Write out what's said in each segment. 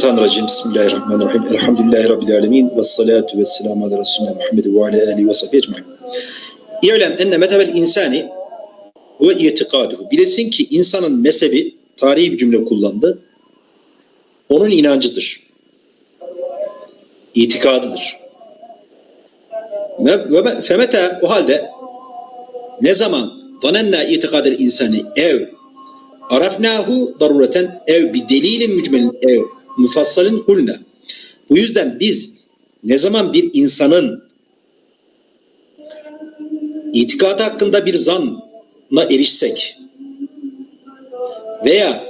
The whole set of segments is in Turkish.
Mineşşeytanirracim. Bismillahirrahmanirrahim. Elhamdülillahi rabbil alamin ve salatu vesselamu ala resulina Muhammed ve ala alihi ve sahbihi ecmaîn. İ'lem enne mezhebel insani ve itikaduhu. Bilesin ki insanın mezhebi tarihi bir cümle kullandı. Onun inancıdır. İtikadıdır. Ve, ve femete o halde ne zaman danenna itikadel insani ev Arafnahu darureten ev bir delilin mücmelin ev mufassalin hulna. Bu yüzden biz ne zaman bir insanın itikadı hakkında bir zanla erişsek veya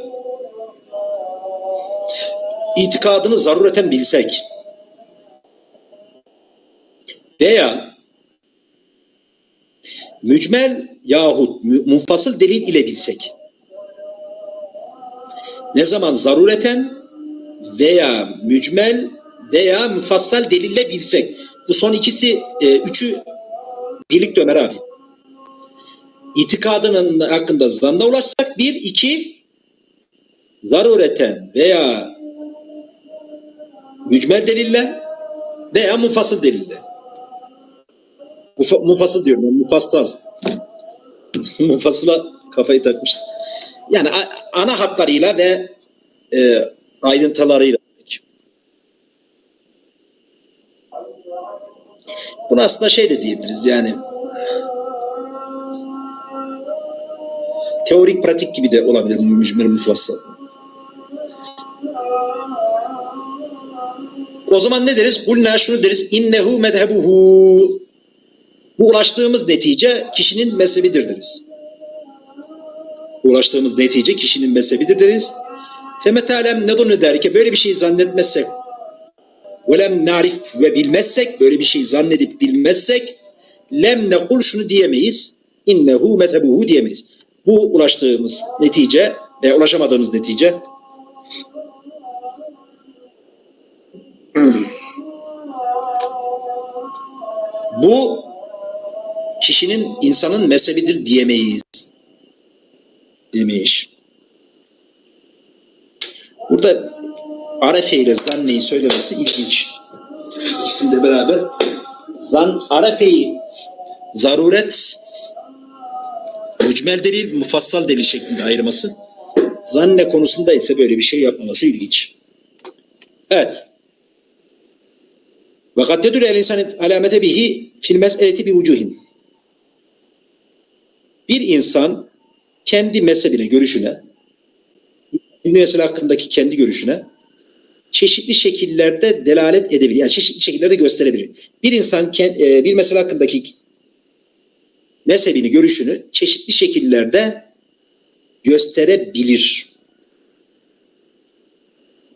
itikadını zarureten bilsek veya mücmel yahut munfasıl delil ile bilsek ne zaman zarureten veya mücmel veya müfassal delille bilsek. Bu son ikisi, e, üçü birlikte Ömer abi. İtikadının hakkında zanna ulaşsak bir, iki zarureten veya mücmel delille veya mufassal delille. Mufa, mufassal diyorum ben, mufassal. Mufassala kafayı takmıştım. Yani ana hatlarıyla ve e, ayrıntılarıyla. Bunu aslında şey de diyebiliriz yani teorik pratik gibi de olabilir mücmel mufassal. O zaman ne deriz? Kulna şunu deriz. İnnehu medhebuhu. Bu ulaştığımız netice kişinin mezhebidir deriz ulaştığımız netice kişinin mezhebidir deriz. Femetalem ne donu der ki böyle bir şey zannetmezsek velem narif ve bilmezsek böyle bir şey zannedip bilmezsek lem nekul şunu diyemeyiz. İnnehu mezhebuhu diyemeyiz. Bu ulaştığımız netice veya ulaşamadığımız netice bu kişinin insanın mezhebidir diyemeyiz demiş. Burada Arefe ile zanneyi söylemesi ilginç. İkisinde beraber zan Arefe'yi zaruret mücmel delil, mufassal delil şeklinde ayırması. Zanne konusunda ise böyle bir şey yapmaması ilginç. Evet. Ve kad yedül el insan alamete bihi fil mes'eleti bi vucuhin. Bir insan kendi mezhebine, görüşüne, mesele hakkındaki kendi görüşüne çeşitli şekillerde delalet edebilir. Yani çeşitli şekillerde gösterebilir. Bir insan e, bir mesele hakkındaki mezhebini, görüşünü çeşitli şekillerde gösterebilir.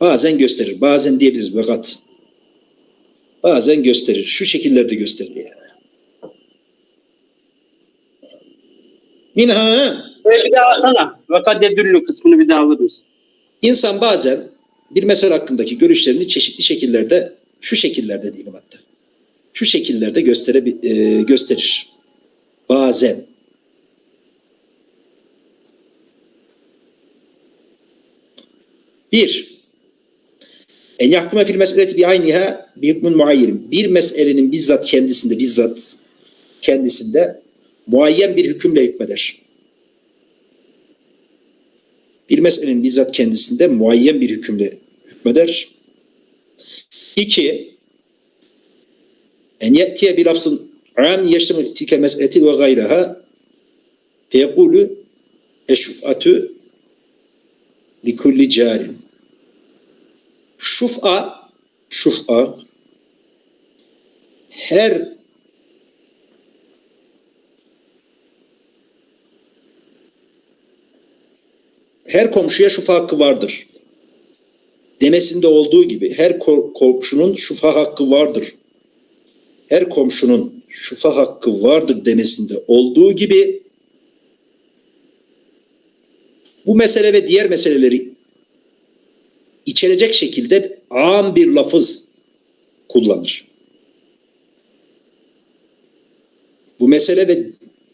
Bazen gösterir, bazen diyebiliriz fakat bazen gösterir. Şu şekillerde gösterir yani. Minha bir daha alsana. Vakat kısmını bir daha alır mısın? İnsan bazen bir mesele hakkındaki görüşlerini çeşitli şekillerde, şu şekillerde diyelim hatta, şu şekillerde göstere, e, gösterir. Bazen. Bir, en yahkume fil meseleti bi ayniha bi hükmün muayyenin. Bir meselenin bizzat kendisinde, bizzat kendisinde muayyen bir hükümle hükmeder bir meselenin bizzat kendisinde muayyen bir hükümle hükmeder. İki, en ye'tiye bir lafzın am yeştemu tilke meseleti ve gayraha feyekulu eşuf'atü likulli carin. Şuf'a, şuf'a her her komşuya şufa hakkı vardır. Demesinde olduğu gibi her ko- komşunun şufa hakkı vardır. Her komşunun şufa hakkı vardır demesinde olduğu gibi bu mesele ve diğer meseleleri içerecek şekilde am bir lafız kullanır. Bu mesele ve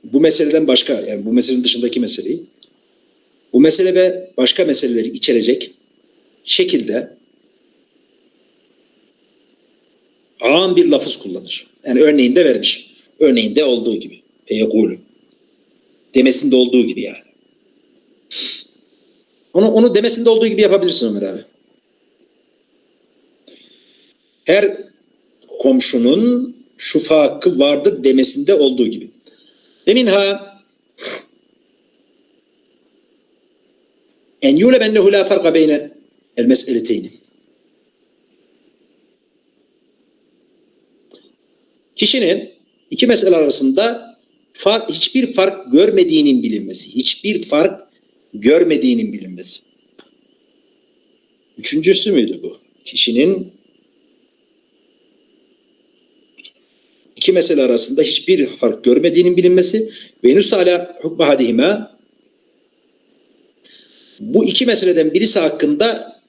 bu meseleden başka yani bu meselenin dışındaki meseleyi bu mesele ve başka meseleleri içerecek şekilde am bir lafız kullanır. Yani örneğinde vermiş. Örneğinde olduğu gibi. Feyekulu. Demesinde olduğu gibi yani. Onu, onu demesinde olduğu gibi yapabilirsin Ömer abi. Her komşunun şufa hakkı vardır demesinde olduğu gibi. Ve minha en yulem ennehu la farka beyne el mes'eleteyni. Kişinin iki mesele arasında fark, hiçbir fark görmediğinin bilinmesi. Hiçbir fark görmediğinin bilinmesi. Üçüncüsü müydü bu? Kişinin iki mesele arasında hiçbir fark görmediğinin bilinmesi ve nusala hukma hadihime bu iki meseleden birisi hakkında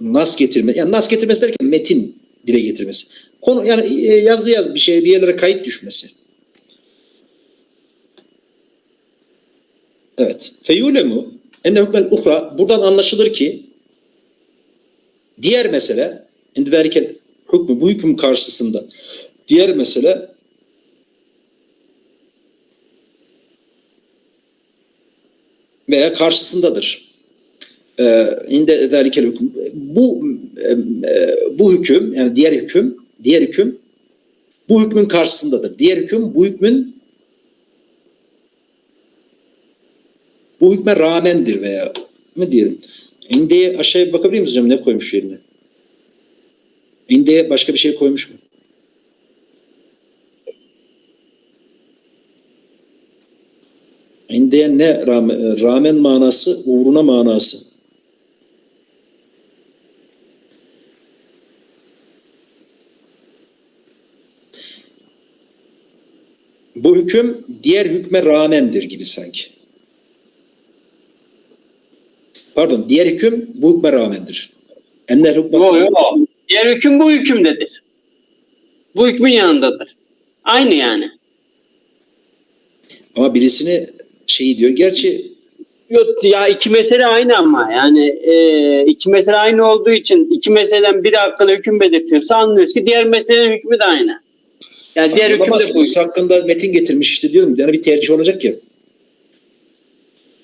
nas getirme yani nas getirmesi derken metin dile getirmesi. Konu yani e, yazı yaz bir şey bir yerlere kayıt düşmesi. Evet. Feyulemu enne hükmel uhra buradan anlaşılır ki diğer mesele endidarikel hükmü bu hüküm karşısında diğer mesele veya karşısındadır. Ee, inde zalikel hüküm. Bu e, e, bu hüküm yani diğer hüküm, diğer hüküm bu hükmün karşısındadır. Diğer hüküm bu hükmün bu hükme rağmendir veya ne diyelim. İndeye aşağıya bakabilir miyiz hocam ne koymuş yerine? İndeye başka bir şey koymuş mu? İndeye ne rağmen, rağmen manası, uğruna manası. Bu hüküm diğer hükme rağmendir gibi sanki. Pardon, diğer hüküm bu hükme rağmendir. Ennel hükme Yok yok. Diğer hüküm bu hükümdedir. Bu hükmün yanındadır. Aynı yani. Ama birisini şey diyor. Gerçi Yok ya iki mesele aynı ama yani e, iki mesele aynı olduğu için iki meseleden biri hakkında hüküm belirtiyorsa anlıyoruz ki diğer meselenin hükmü de aynı. Yani diğer hüküm de bu. Hakkında metin getirmiş işte diyorum. Yani bir tercih olacak ya.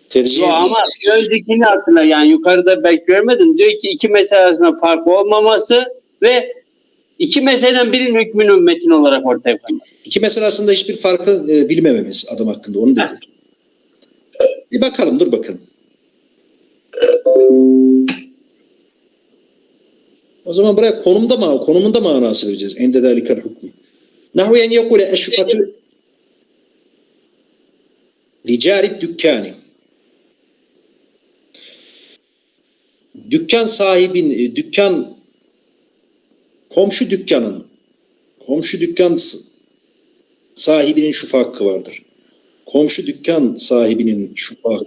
Tercih. Yo, ama öncekini hatırla yani yukarıda belki görmedin diyor ki iki mesele arasında fark olmaması ve iki meseleden birinin hükmünün metin olarak ortaya konması. İki mesele arasında hiçbir farkı e, bilmememiz adam hakkında. Onu dedi. Bir bakalım dur bakalım. O zaman buraya konumda mı konumunda manası vereceğiz. Ende dalikal hükmü. Nahvu en yekule eşşukatü licari dükkani. Dükkan sahibin, dükkan komşu dükkanın komşu dükkan sahibinin şu hakkı vardır. Komşu dükkan sahibinin şu hakkı.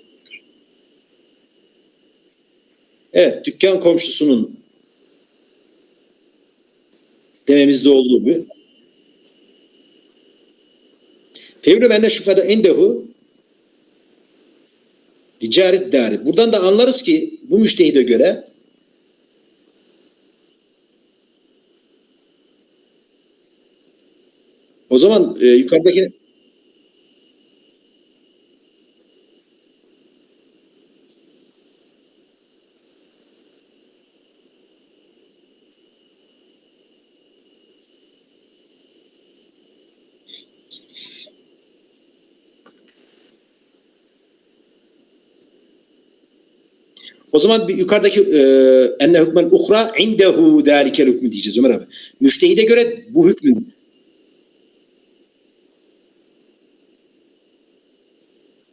Evet, dükkan komşusunun dememizde olduğu gibi. Fevri bende şüphede endehu ticaret dari. Buradan da anlarız ki bu müştehide göre o zaman e, yukarıdaki zaman bir yukarıdaki e, enne hükmen uhra indehu dâlikel hükmü diyeceğiz Ömer abi. Müştehide göre bu hükmün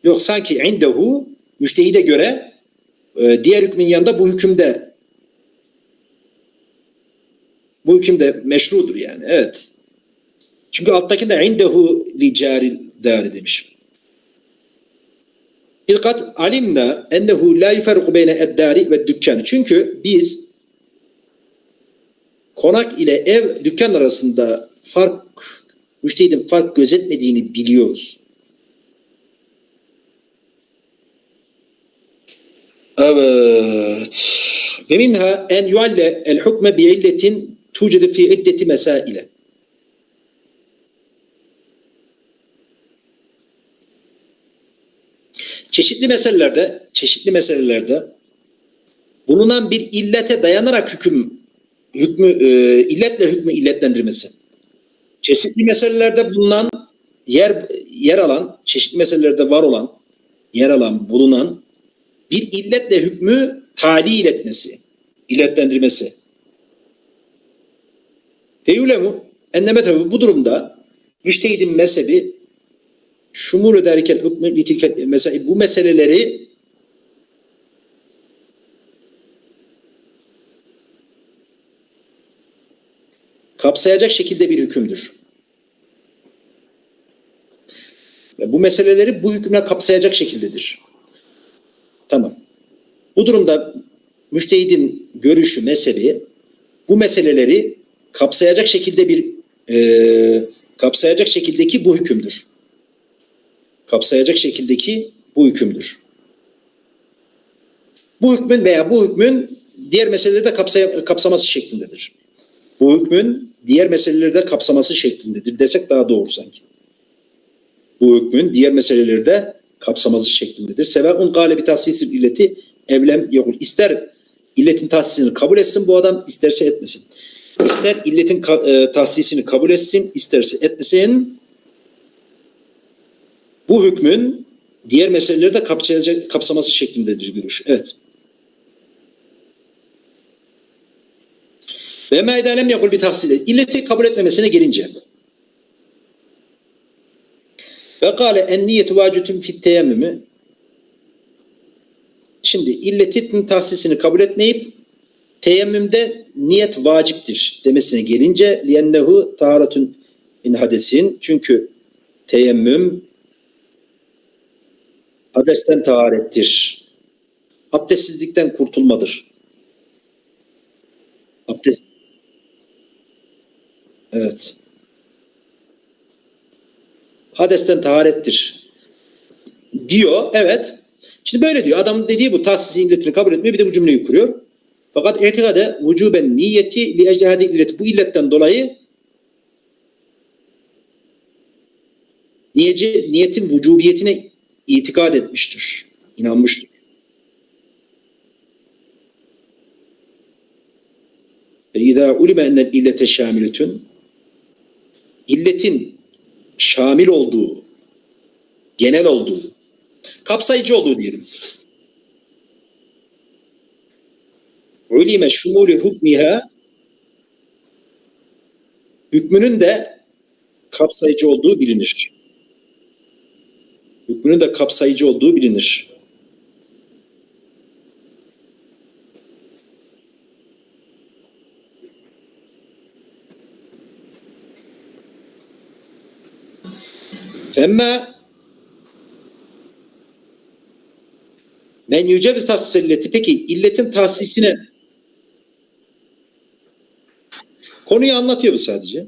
Yok sanki indehu müştehide göre e, diğer hükmün yanında bu hükümde bu hükümde meşrudur yani. Evet. Çünkü alttaki de indehu li caril dari demiş. İlkat alimna ennehu la yufarriku beyne eddari ve dükkan. Çünkü biz konak ile ev dükkan arasında fark müştehidin fark gözetmediğini biliyoruz. Evet. Ve minha en yualle el hukme bi illetin tucedu fi iddeti mesaile. Çeşitli meselelerde, çeşitli meselelerde bulunan bir illete dayanarak hüküm hükmü e, illetle hükmü illetlendirmesi. Çeşitli meselelerde bulunan yer yer alan, çeşitli meselelerde var olan, yer alan, bulunan bir illetle hükmü talil etmesi, illetlendirmesi. Feyulemu enneme tabi bu durumda müştehidin mezhebi şumul ederken mesela bu meseleleri kapsayacak şekilde bir hükümdür. Ve bu meseleleri bu hükümle kapsayacak şekildedir. Tamam. Bu durumda müştehidin görüşü, mezhebi bu meseleleri kapsayacak şekilde bir e, kapsayacak şekildeki bu hükümdür. Kapsayacak şekildeki bu hükümdür. Bu hükmün veya bu hükmün diğer meseleleri de kapsay kapsaması şeklindedir. Bu hükmün diğer meseleleri de kapsaması şeklindedir desek daha doğru sanki. Bu hükmün diğer meseleleri de kapsaması şeklindedir. Seveun gale bir tahsisi illeti evlem yokul. İster illetin tahsisini kabul etsin bu adam isterse etmesin. İster illetin e, tahsisini kabul etsin isterse etmesin. Bu hükmün diğer meseleleri de kapsaması şeklindedir görüş. Evet. Ve meydanem yakul bir tahsile. İlleti kabul etmemesine gelince. Ve kâle en niyetu vacutun fit teyemmümü. Şimdi illetin tahsisini kabul etmeyip teyemmümde niyet vaciptir demesine gelince liyennehu taharatun min hadesin. Çünkü teyemmüm hadesten taharettir. Abdestsizlikten kurtulmadır. Abdest Evet. Hadesten taharettir. Diyor. Evet. Şimdi böyle diyor. Adam dediği bu tahsis illetini kabul etmiyor. Bir de bu cümleyi kuruyor. Fakat itikade vücuben niyeti li ecehadi illeti. Bu illetten dolayı niyeci, niyetin vücubiyetine itikad etmiştir. İnanmıştır. İza ulime ennel illete şamiletün illetin şamil olduğu, genel olduğu, kapsayıcı olduğu diyelim. Ulime şumulü hukmiha hükmünün de kapsayıcı olduğu bilinir. Hükmünün de kapsayıcı olduğu bilinir. Femme men yüceviz tahsis illeti. Peki illetin tahsisine konuyu anlatıyor bu sadece.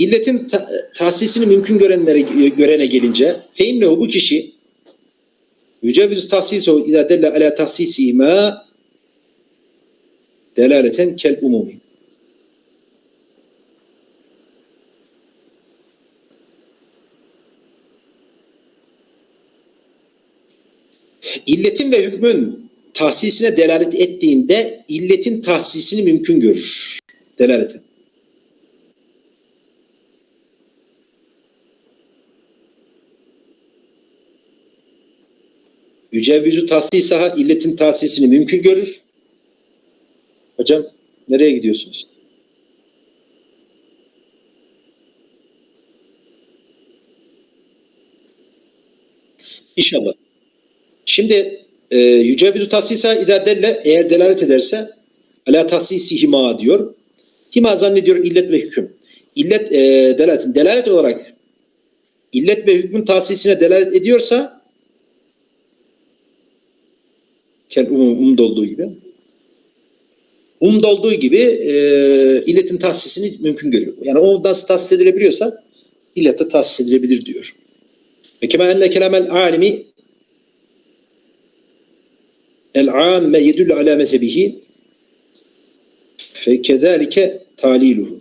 İlletin ta- tahsisini mümkün görenlere görene gelince feinnehu bu kişi yüceviz tahsisu idâ delle ala tahsisi ma delaleten kel umumi. İlletin ve hükmün tahsisine delalet ettiğinde illetin tahsisini mümkün görür. Delaleten. Yücevvüzü tahsisaha illetin tahsisini mümkün görür. Hocam nereye gidiyorsunuz? İnşallah. Şimdi e, yücevizu tahsisa idâ delle eğer delalet ederse ala tahsisi hima diyor. Hima zannediyor illet ve hüküm. İllet e, delaletin delalet olarak illet ve hükmün tahsisine delalet ediyorsa kel umum, umumda olduğu gibi umumda olduğu gibi e, illetin tahsisini mümkün görüyor. Yani o nasıl tahsis edilebiliyorsa illette tahsis edilebilir diyor. Ve kema enne kelamel alimi el-amme yedullu ala mezhebihi fe kezalike taliluhu.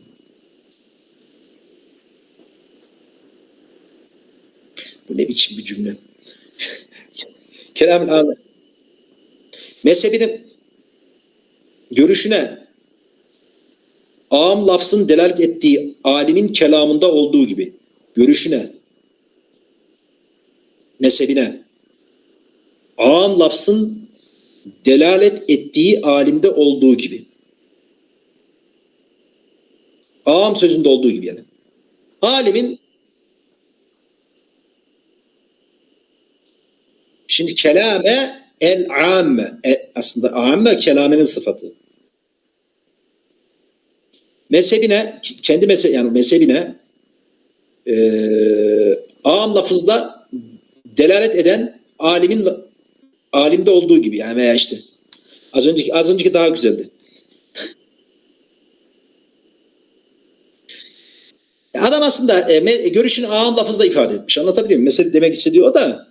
Bu ne biçim bir cümle? Kelam al mezhebinin görüşüne ağam lafzın delalet ettiği alimin kelamında olduğu gibi görüşüne mezhebine ağam lafzın delalet ettiği alimde olduğu gibi ağam sözünde olduğu gibi yani alimin Şimdi kelame el amme e, aslında amme kelamenin sıfatı. Mezhebine kendi mezhe yani mezhebine e, am lafızda delalet eden alimin alimde olduğu gibi yani veya işte az önceki az önceki daha güzeldi. Adam aslında e, görüşünü ağam lafızda ifade etmiş. Anlatabiliyor muyum? Mesela demek istediği o da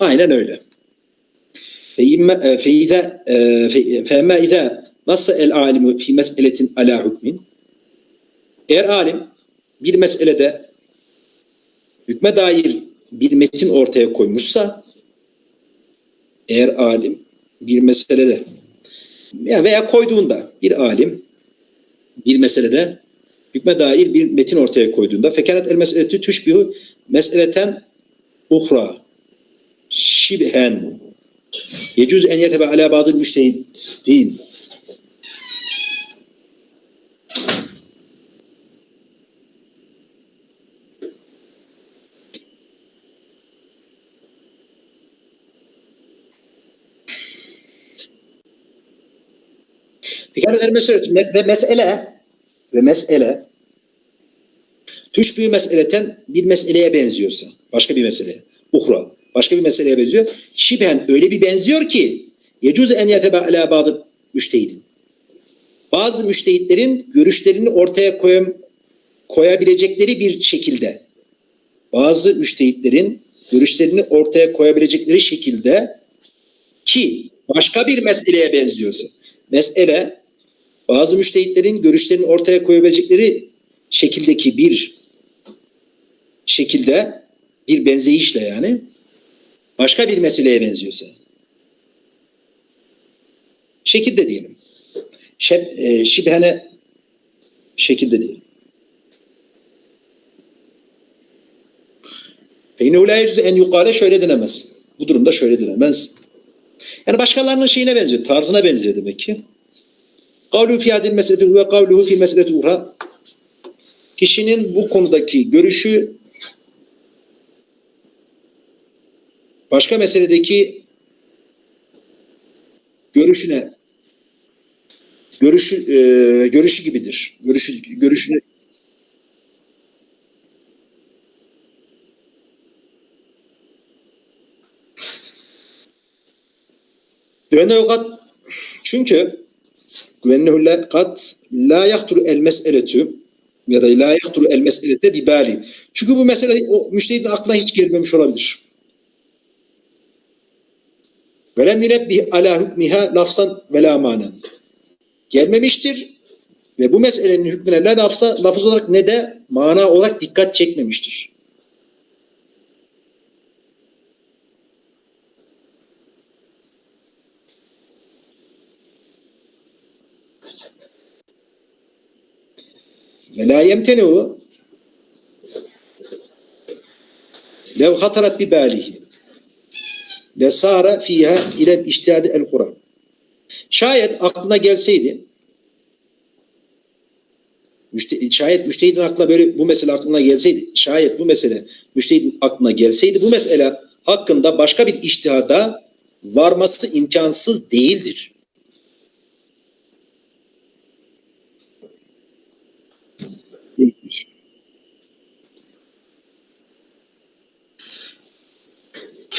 Aynen öyle. Feyde fema ida nasıl el alimu fi meseletin ala hükmin? Eğer alim bir meselede hükme dair bir metin ortaya koymuşsa eğer alim bir meselede yani veya koyduğunda bir alim bir meselede hükme dair bir metin ortaya koyduğunda fekenet el meseleti tüşbihu meseleten uhra şibhen. Yecüz en yetebe ala bazı müştehidin Pekala el mesele ve mesele ve mesele tüşbih meseleten bir meseleye benziyorsa başka bir meseleye uhra başka bir meseleye benziyor. Şibhen öyle bir benziyor ki yecuz en yetebe ala bazı müştehidin. Bazı müştehitlerin görüşlerini ortaya koyam, koyabilecekleri bir şekilde bazı müştehitlerin görüşlerini ortaya koyabilecekleri şekilde ki başka bir meseleye benziyorsa mesele bazı müştehitlerin görüşlerini ortaya koyabilecekleri şekildeki bir şekilde bir benzeyişle yani başka bir meseleye benziyorsa şekilde diyelim. Şeb, e, şibhene şekilde diyelim. Feynehu la yecüzü en yukale şöyle denemez. Bu durumda şöyle denemez. Yani başkalarının şeyine benziyor, tarzına benziyor demek ki. Kavlu fi hadil meseleti ve kavluhu fi meseleti uhra. Kişinin bu konudaki görüşü başka meseledeki görüşüne görüşü e, görüşü gibidir. Görüşü görüşünü Güvenle kat çünkü güvenle kat la yahturu el meseletu ya da la yahturu el meselete bi bali. Çünkü bu mesele o müştehidin aklına hiç gelmemiş olabilir. Ve lem yunebbih ala hükmiha lafzan ve manen. Gelmemiştir ve bu meselenin hükmüne ne lafza, lafız olarak ne de mana olarak dikkat çekmemiştir. Ve la yemtenehu lev hatarat bi balihi lesara fiha ile iştihadi el Kur'an. Şayet aklına gelseydi müşte, şayet müştehidin aklına böyle bu mesele aklına gelseydi şayet bu mesele müştehidin aklına gelseydi bu mesele hakkında başka bir iştihada varması imkansız değildir.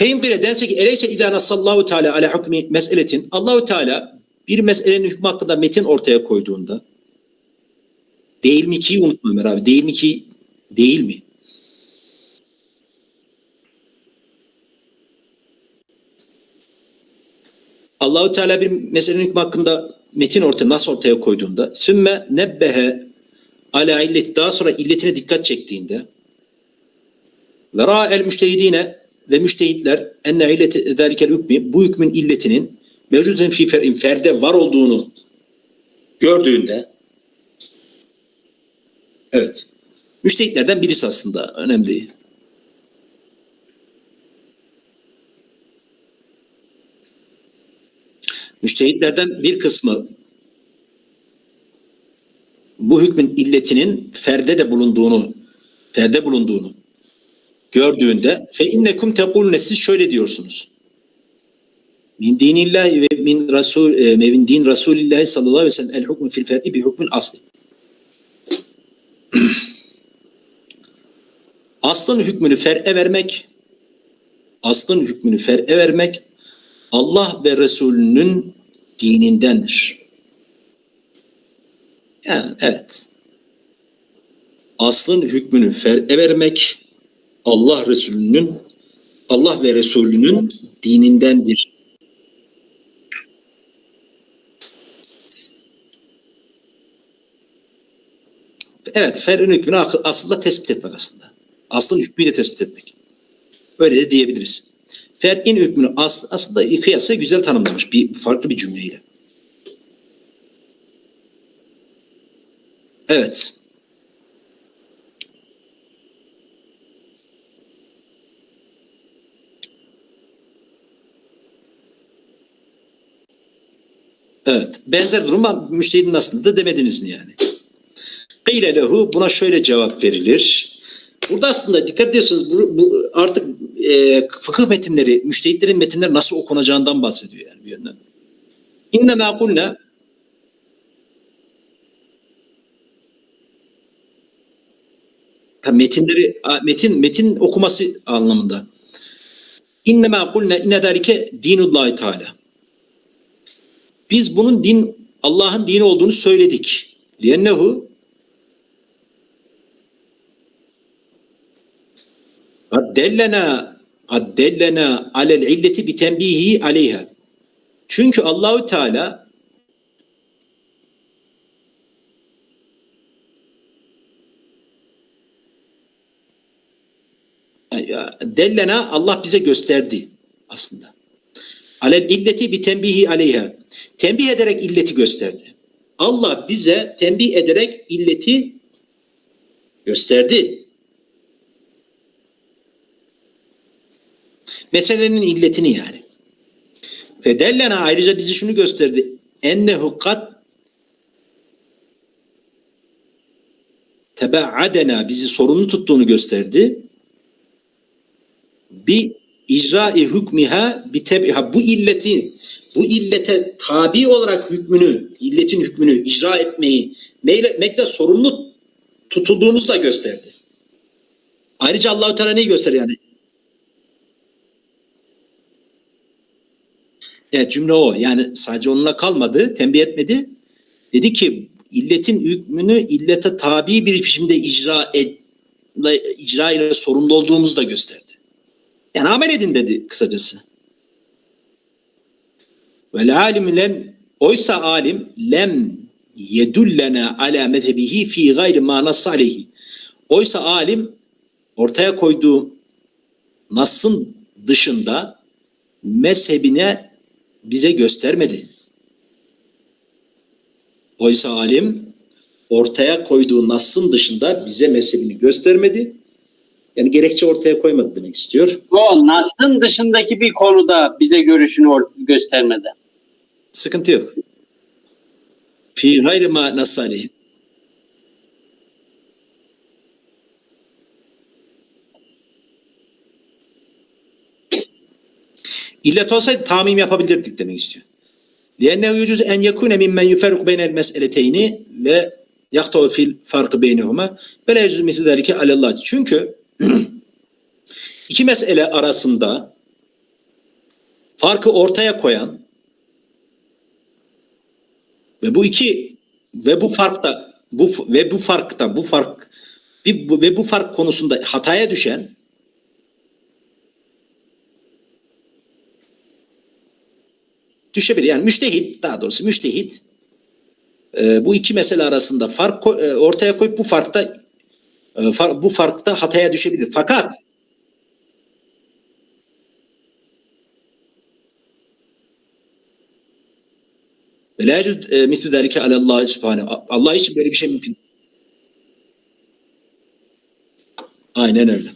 Fein bile dense ki eleyse idâ nassallahu teala ala hukmi meseletin? Allahu Teala bir meselenin hükmü hakkında metin ortaya koyduğunda değil mi ki? Unutma Ömer abi değil mi ki? Değil mi? Allahu Teala bir meselenin hükmü hakkında metin ortaya nasıl ortaya koyduğunda sümme nebbehe ala illeti. Daha sonra illetine dikkat çektiğinde ve ra el müştehidine ve müştehitler enne illeti zelikel hükmü bu hükmün illetinin mevcudun fi fer'in ferde var olduğunu gördüğünde evet müştehitlerden birisi aslında önemli değil. Müştehitlerden bir kısmı bu hükmün illetinin ferde de bulunduğunu ferde bulunduğunu gördüğünde fe innekum tekulne siz şöyle diyorsunuz. Min dinillahi ve min rasul e, min din rasulillahi sallallahu aleyhi ve sellem el hukmu fil ferdi bi hukmün asli. Aslın hükmünü fer'e vermek aslın hükmünü fer'e vermek Allah ve Resulünün dinindendir. Yani evet. Aslın hükmünü fer'e vermek Allah Resulü'nün Allah ve Resulünün dinindendir. Evet, fer'in hükmünü aslında tespit etmek aslında. Aslın hükmüyle tespit etmek. Öyle de diyebiliriz. Fer'in hükmünü as- aslında kıyası güzel tanımlamış bir farklı bir cümleyle. Evet. Evet. Benzer duruma müştehidin aslında demediniz mi yani? Kıyle lehu buna şöyle cevap verilir. Burada aslında dikkat ediyorsunuz bu, bu artık e, fıkıh metinleri, müştehitlerin metinleri nasıl okunacağından bahsediyor yani bir yönden. İnne ma kulna Ha, metinleri metin metin okuması anlamında. İnne ma kulna inne zalike dinullahi teala. Biz bunun din Allah'ın dini olduğunu söyledik. Liyennehu Addellena addellena alel illeti bi tembihi aleyha. Çünkü Allahü Teala dellena Allah bize gösterdi aslında. Alel illeti bi tembihi aleyha. Tembih ederek illeti gösterdi. Allah bize tembih ederek illeti gösterdi. Meselenin illetini yani. Fedellena ayrıca bizi şunu gösterdi. Ennehu kad tebaadena bizi sorumlu tuttuğunu gösterdi. Bir icra-i hükmiha bi tebiha bu illeti bu illete tabi olarak hükmünü, illetin hükmünü icra etmeyi mekle sorumlu tutulduğumuzu da gösterdi. Ayrıca Allahu Teala neyi gösteriyor yani? Evet cümle o. Yani sadece onunla kalmadı, tembih etmedi. Dedi ki illetin hükmünü illete tabi bir biçimde icra et, icra ile sorumlu olduğumuzu da gösterdi. Yani amel edin dedi kısacası. Ve alim lem oysa alim lem yedullena ala mezhebihi fi gayri ma nass aleyhi. Oysa alim ortaya koyduğu Nas'ın dışında mezhebine bize göstermedi. Oysa alim ortaya koyduğu Nas'ın dışında bize mezhebini göstermedi. Yani gerekçe ortaya koymadı demek istiyor. O Nas'ın dışındaki bir konuda bize görüşünü göstermedi. Sıkıntı yok. Fi gayri ma nasalihi. İllet olsaydı tamim yapabilirdik demek istiyor. لِأَنَّهُ يُجُزُ اَنْ يَكُونَ مِمَّنْ يُفَرُقُ بَيْنَ الْمَسْأَلَتَيْنِ ve يَخْتَوْ فِي الْفَرْقِ بَيْنِهُمَا وَلَا يَجُزُ مِثْلُ ذَلِكَ عَلَى اللّٰهِ Çünkü iki mesele arasında farkı ortaya koyan ve bu iki ve bu farkta bu ve bu farkta bu fark bir, bu, ve bu fark konusunda hataya düşen düşebilir. Yani müştehit daha doğrusu müştehit e, bu iki mesele arasında fark e, ortaya koyup bu farkta e, far- bu farkta hataya düşebilir. Fakat ve la yecud mislu zalike alallahi subhanehu. Allah için böyle bir şey mümkün. Aynen öyle.